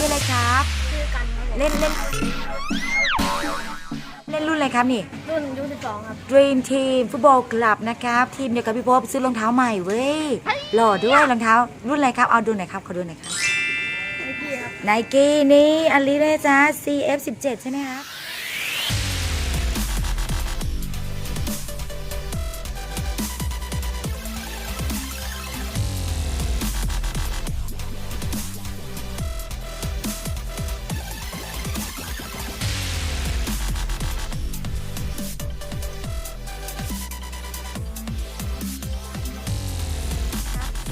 กันครับผมเล่นเล่น เล่นรุ่นอะไรครับนี่ รุ่นยูสิบสองครับ Dream Team ฟุตบอลคลับนะครับ ทีมเดียวกับพี่พบซื้อรองเท้าใหม่เว้ย หล่อด้วยรองเท้า รุ่นอะไรครับ เอาดูหน่อยครับขอดูหน่อยครับไอพี่ครับ ไนกี้นี่อันนี้เลยจ้า CF17 ใช่ไหมครับ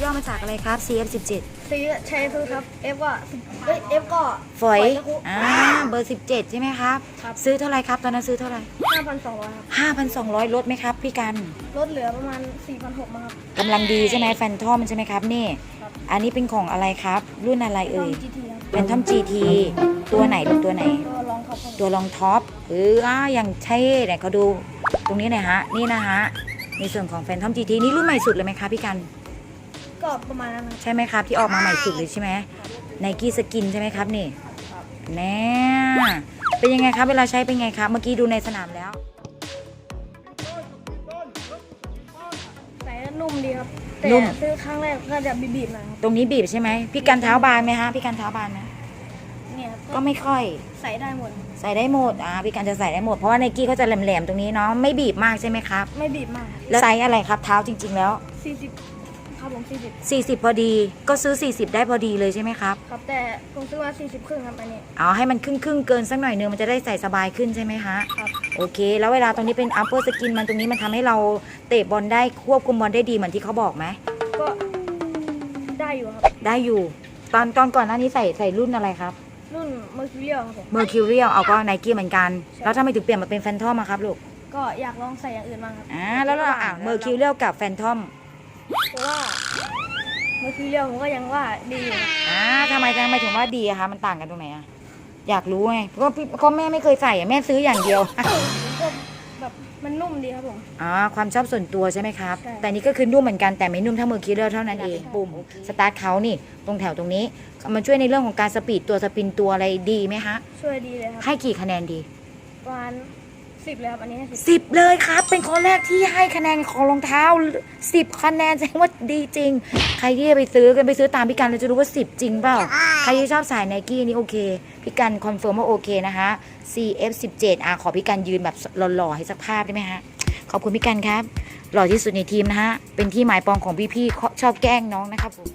ย่อมาจากอะไรครับ CF17 ซีใช้ซื้อครับ F ก็เอ้ย F ก็ฝอยตะคุอ่าเบอร์ 17 ใช่ไหมครับครับซื้อเท่าไหร่ครับ ตอนนั้นซื้อเท่าไหร่ห้าพันสองร้อยครับ 5,200 ลดไหมครับ พี่กันลดเหลือประมาณสี่พันหกมาครับ กำลังดีใช่ไหมแฟนทอมใช่ไหมครับนี่ ครับอันนี้เป็นของอะไรครับ รุ่นอะไรต้เอ่องย GT ครับเป็นทอม GT ตัวไหนลูกตัวไหน ตัวลองท็อปครับตัวรองท็อปเอออ่าอย่างเท่เนี่ยเขาดูตรงนี้หน่อยฮะ นี่นะฮะ ในส่วนของแฟนทอม GT นี่รุ่นใหม่สุดเลยไหมคะพี่กัน ก็ประมาณนั้นครับ ใช่ไหมครับ ที่ออกมาใหม่สุดเลยใช่ไหมไนกี้สกินใช่ไหมครับนี่ครับ แน่เป็นยังไงครับเวลาใช้เป็นไงครับ เมื่อกี้ดูในสนามแล้ว ใส่แล้วนุ่มดีครับ แต่นุ่ม ซื้อครั้งแรกก็จะบีบๆหน่อยครับตรงนี้บีบใช่ไหมพี่กันเท้าบานไหมฮะพี่กันเท้าบานไหมเนี่ยครับก็ไม่ค่อย ใส่ได้หมด ใส่ได้หมดอ่าพี่กันจะใส่ได้หมดเพราะว่าไนกี้เขาจะแหลมๆตรงนี้เนาะไม่บีบมากใช่ไหมครับไม่บีบมากแล้วไซส์อะไรครับเท้าจริง ๆ แล้วสี่สิบ ครับผมสี่สิบ40 พอดีก็ซื้อ 40 ได้พอดีเลยใช่ไหมครับครับ แต่ผมซื้อมาสี่สิบครึ่งครับอันนี้ เอาให้มันครึ่งครึ่งๆเกินสักหน่อยนึงมันจะได้ใส่สบายขึ้นใช่ไหมฮะครับ โอเค แล้วเวลาตรงนี้เป็น upper skin มันตรงนี้มันทำให้เราเตะบอลได้ควบคุมบอลได้ดีเหมือนที่เขาบอกไหมก็ได้อยู่ครับ ได้อยู่ ตอนตอนก่อนหน้านี้ใส่ใส่รุ่นอะไรครับ รุ่นเมอร์คิวเรียครับผม Mercurial เอาก็ไนกี้เหมือนกันใช่แล้วทำไมถึงเปลี่ยนมาเป็น Phantom อะครับลูกก็อยากลองใส่อย่างอื่นบ้างครับ อ่าแล้วเราอะ Mercurial กับ Phantom เพราะว่าเมอร์คิวเรียผมก็ยังว่าดีอยู่ครับอ่าทำไมทำไมถึงว่าดีอะคะมันต่างกันตรงไหนอะอยากรู้ไงเพราะว่าพี่เพราะแม่ไม่เคยใส่อะแม่ซื้ออย่างเดียว ก็แบบมันนุ่มดีครับผม อ๋อความชอบส่วนตัวใช่ไหมครับ ใช่แต่นี่ก็คือนุ่มเหมือนกันแต่ไม่นุ่มเท่ามือคิเลอร์เท่านั้นเองใช่ ปุ่มสตาร์ทเขานี่ตรงแถวตรงนี้ มันช่วยในเรื่องของการสปีดตัวสปินตัวอะไรดีไหมฮะ ช่วยดีเลยครับให้กี่คะแนนดี ประมาณ สิบเลยครับอันนี้ให้สิบสิบเลยครับ เป็นข้อแรกที่ให้คะแนนของรองเท้าสิบคะแนนแสดงว่าดีจริง ใครที่จะไปซื้อกันไปซื้อตามพี่กันเราจะรู้ว่าสิบจริงเปล่า ใครที่ชอบสายไนกี้นี่โอเค พี่กันคอนเฟิร์มว่าโอเคนะคะ CF17 อะขอพี่กันยืนแบบหล่อๆให้สักภาพได้ไหมฮะ ขอบคุณพี่กันครับ หล่อที่สุดในทีมนะฮะ เป็นที่หมายปองของพี่ๆชอบแกล้งน้องนะครับผม